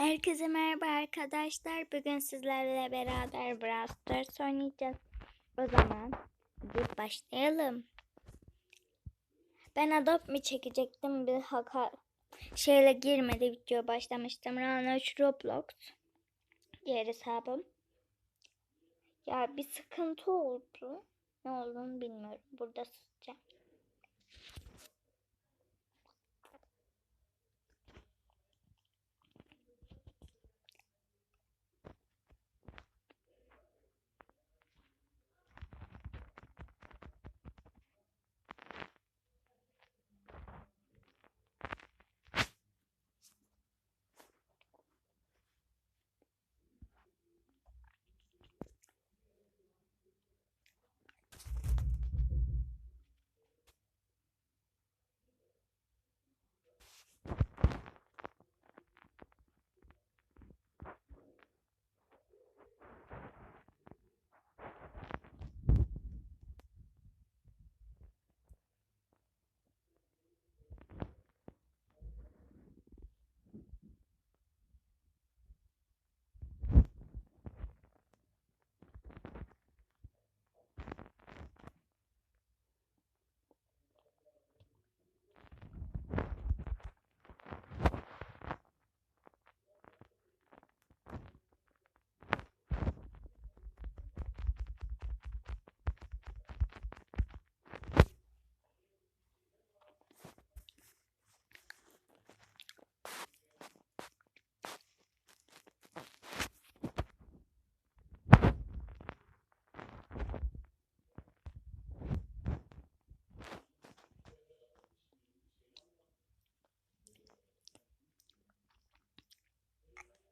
Herkese merhaba arkadaşlar. Bugün sizlerle beraber Brawl Stars oynayacağız. O zaman bir başlayalım. Ben Adopt mi çekecektim bir haka şeyle girmedi video başlamıştım. Rana 3 Roblox diğer hesabım. Ya bir sıkıntı oldu. Ne olduğunu bilmiyorum. Burada susacağım.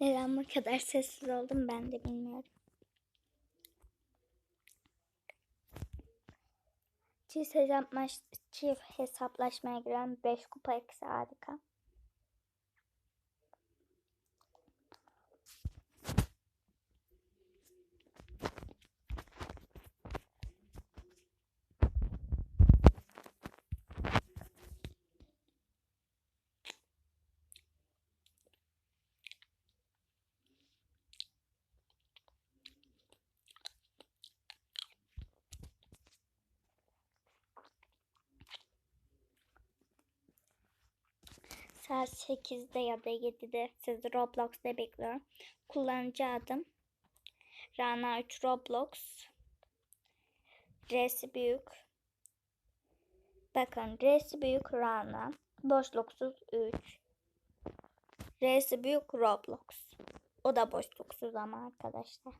Neden bu kadar sessiz oldum ben de bilmiyorum. Çift, hesaplaş, çift hesaplaşmaya giren 5 kupa eksi harika. Saat 8'de ya da 7'de sizi Roblox'ta bekliyorum. Kullanıcı adım Rana 3 Roblox. R'si büyük. Bakın R'si büyük Rana. Boşluksuz 3. R'si büyük Roblox. O da boşluksuz ama arkadaşlar.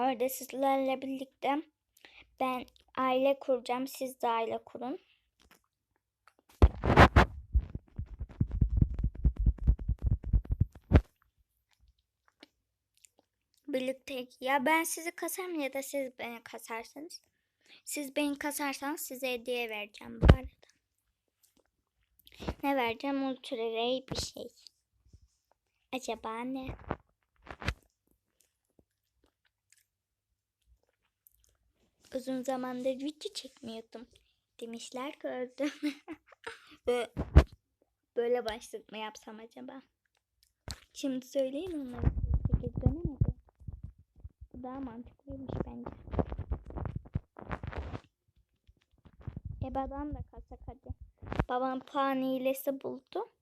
Orada sizlerle birlikte ben aile kuracağım. Siz de aile kurun. Birlikte ya ben sizi kasarım ya da siz beni kasarsınız. Siz beni kasarsanız size hediye vereceğim bu arada. Ne vereceğim? Ultra bir şey. Acaba ne? Uzun zamandır video çekmiyordum. Demişler gördüm. Böyle, böyle başlık mı yapsam acaba? Şimdi söyleyin onları. Geri dönemedi. Bu daha mantıklıymış bence. Ebadan da kasak hadi. Babam puan hilesi buldu.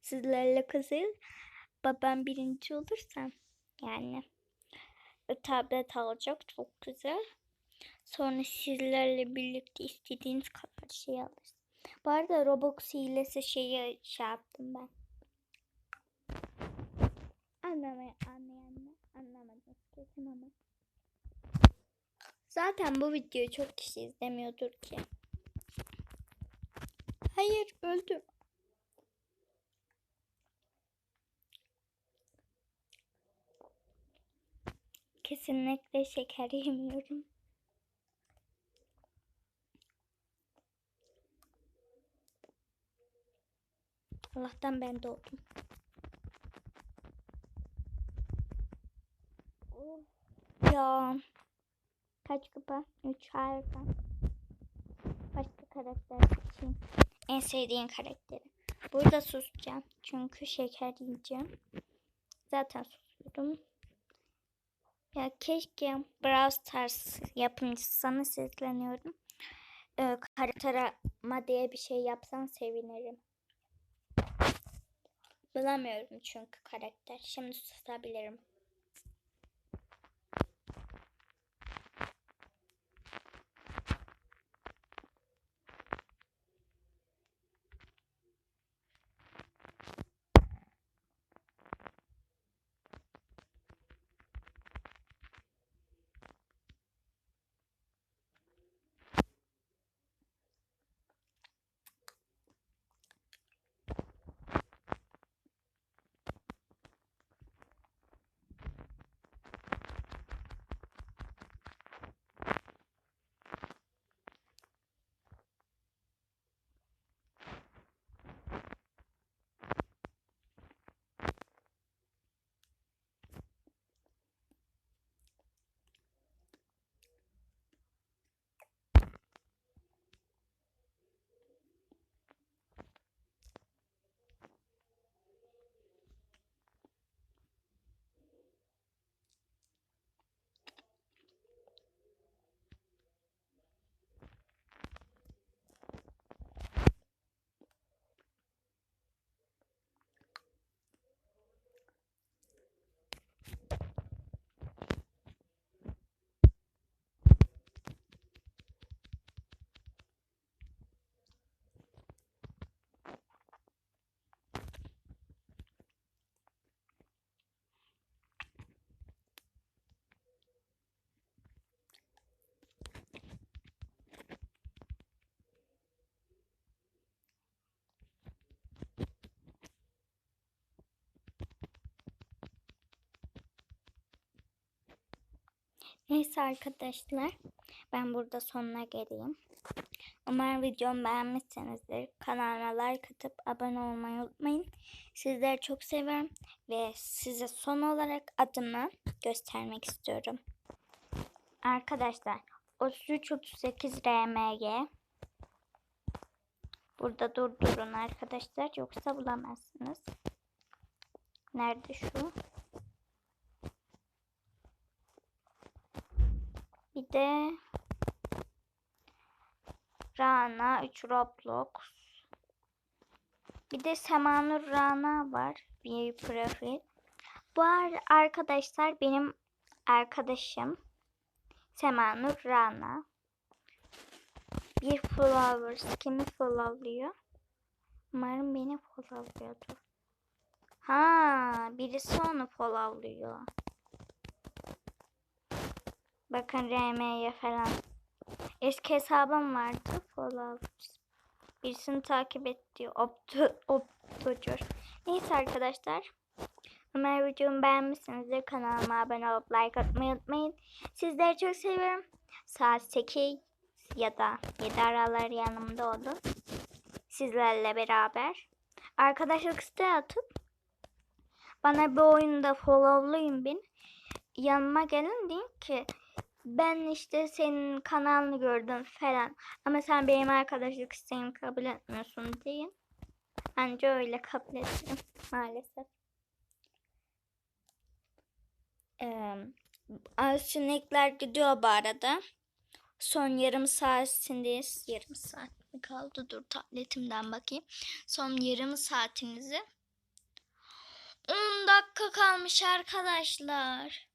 Sizlerle kızıl. Babam birinci olursam yani tablet alacak çok güzel. Sonra sizlerle birlikte istediğiniz kadar şey alırsın. Bu arada Roblox hilesi şeyi şey yaptım ben. Anlamaya anlayanlar anlamadınız kesin ama. Zaten bu videoyu çok kişi izlemiyordur ki. Hayır öldüm. Kesinlikle şeker yemiyorum. Allah'tan ben doğdum. Ya. Kaç kupa? 3 harika. Başka karakter seçeyim. En sevdiğin karakteri. Burada susacağım. Çünkü şeker yiyeceğim. Zaten susuyorum. Ya keşke Brawl Stars yapımcısı sana sesleniyorum. Ee, karakterama diye bir şey yapsan sevinirim. Bulamıyorum çünkü karakter. Şimdi susabilirim. Neyse arkadaşlar. Ben burada sonuna geleyim. Umarım videomu beğenmişsinizdir. Kanalıma like atıp abone olmayı unutmayın. Sizleri çok seviyorum. Ve size son olarak adımı göstermek istiyorum. Arkadaşlar 3338 RMG Burada durdurun arkadaşlar. Yoksa bulamazsınız. Nerede şu? Bir de Rana 3 Roblox. Bir de Semanur Rana var. Bir profil. Bu ar- arkadaşlar benim arkadaşım. Semanur Rana. Bir Flowers. Kimi followluyor? Umarım beni followluyordur. Ha, birisi onu followluyor. Bakın RM'ye falan. Eski hesabım vardı. Followers. Birisini takip et diyor. Opto, optocur. Neyse arkadaşlar. Umarım videomu beğenmişsinizdir. Kanalıma abone olup like atmayı unutmayın. Sizleri çok seviyorum. Saat 8 ya da 7 aralar yanımda olun. Sizlerle beraber. Arkadaşlık isteği atıp bana bir oyunda followlayın bin. Yanıma gelin deyin ki ben işte senin kanalını gördüm falan ama sen benim arkadaşlık isteğimi kabul etmiyorsun deyin. Anca öyle kabul ederim maalesef. Ee, sinekler gidiyor bu arada. Son yarım saatindeyiz. Yarım saat mi kaldı? Dur tabletimden bakayım. Son yarım saatinizi 10 dakika kalmış arkadaşlar.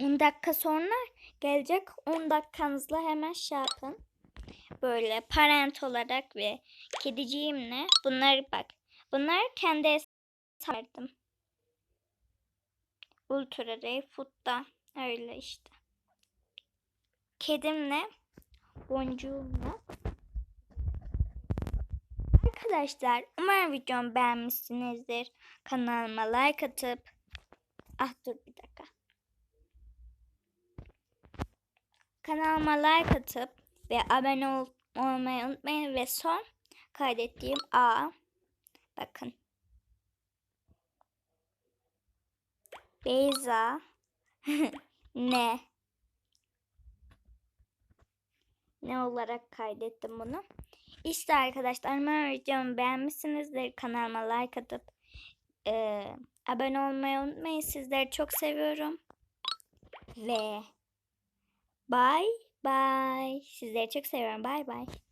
10 dakika sonra gelecek 10 dakikanızla hemen şey yapın. Böyle parent olarak ve kediciğimle bunları bak. Bunlar kendi hesaplardım. Ultra Ray Food'da öyle işte. Kedimle boncuğumla Arkadaşlar umarım videomu beğenmişsinizdir. Kanalıma like atıp Ah dur bir dakika. Kanalıma like atıp ve abone ol olmayı unutmayın ve son kaydettiğim A Bakın. Beyza. ne? Ne olarak kaydettim bunu? İşte arkadaşlar umarım videomu beğenmişsinizdir. Kanalıma like atıp eee, abone olmayı unutmayın. Sizleri çok seviyorum. Ve bye bye. Sizleri çok seviyorum. Bye bye.